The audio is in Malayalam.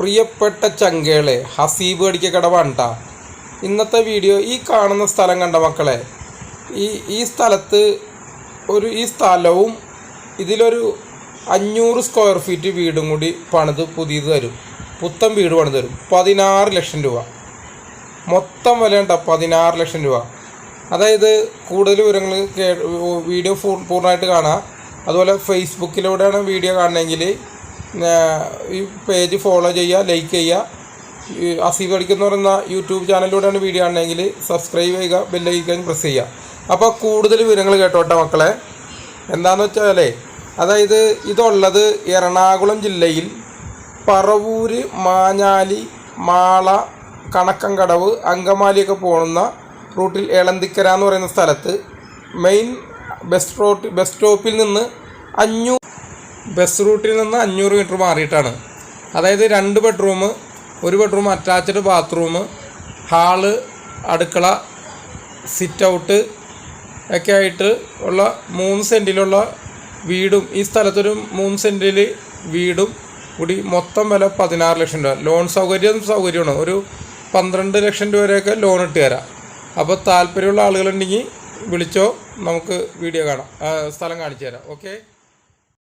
പ്രിയപ്പെട്ട ചങ്കേളെ ഹസീബ് അടിക്ക കടവാണ്ട. ഇന്നത്തെ വീഡിയോ ഈ കാണുന്ന സ്ഥലം കണ്ട മക്കളെ ഈ ഈ സ്ഥലത്ത് ഒരു ഈ സ്ഥലവും ഇതിലൊരു അഞ്ഞൂറ് സ്ക്വയർ ഫീറ്റ് വീടും കൂടി പണിത് പുതിയത് തരും. പുത്തൻ വീട് പണിത് തരും. പതിനാറ് ലക്ഷം രൂപ. മൊത്തം വില ഉണ്ടോ പതിനാറ് ലക്ഷം രൂപ. അതായത് കൂടുതൽ വിവരങ്ങൾ വീഡിയോ പൂർണമായിട്ട് കാണാം. അതുപോലെ ഫേസ്ബുക്കിലൂടെയാണ് വീഡിയോ കാണണമെങ്കിൽ ഈ പേജ് ഫോളോ ചെയ്യുക ലൈക്ക് ചെയ്യുക. അസീബ് അടിക്കുന്ന പറയുന്ന യൂട്യൂബ് ചാനലിലൂടെയാണ് വീഡിയോ ആണെങ്കിൽ സബ്സ്ക്രൈബ് ചെയ്യുക ബെല്ലൈക്കൻ പ്രസ് ചെയ്യുക. അപ്പോൾ കൂടുതൽ വിവരങ്ങൾ കേട്ടോട്ടെ മക്കളെ. എന്താണെന്ന് വെച്ചാലേ അതായത് ഇതുള്ളത് എറണാകുളം ജില്ലയിൽ പറവൂര് മാഞ്ഞാലി മാള കണക്കങ്കടവ് അങ്കമാലിയൊക്കെ പോകുന്ന റൂട്ടിൽ എളന്തിക്കര എന്ന് പറയുന്ന സ്ഥലത്ത് മെയിൻ ബസ് റോട്ട് ബസ് സ്റ്റോപ്പിൽ നിന്ന് അഞ്ഞൂ ബസ് റൂട്ടിൽ നിന്ന് അഞ്ഞൂറ് മീറ്റർ മാറിയിട്ടാണ്. അതായത് രണ്ട് ബെഡ്റൂം ഒരു ബെഡ്റൂം അറ്റാച്ച്ഡ് ബാത്റൂം ഹാൾ അടുക്കള സിറ്റ് ഔട്ട് ഒക്കെ ആയിട്ട് ഉള്ള മൂന്ന് സെന്റിലുള്ള വീടും ഈ സ്ഥലത്തൊരു മൂന്ന് സെന്റിൽ വീടും കൂടി മൊത്തം വില പതിനാറ് ലക്ഷം രൂപ. ലോൺ സൗകര്യം സൗകര്യമാണ്. ഒരു പന്ത്രണ്ട് ലക്ഷം രൂപ ലോൺ ഇട്ട് തരാം. അപ്പോൾ താല്പര്യമുള്ള ആളുകളുണ്ടെങ്കിൽ വിളിച്ചോ നമുക്ക് വീഡിയോ കാണാം സ്ഥലം കാണിച്ചു തരാം. ഓക്കെ?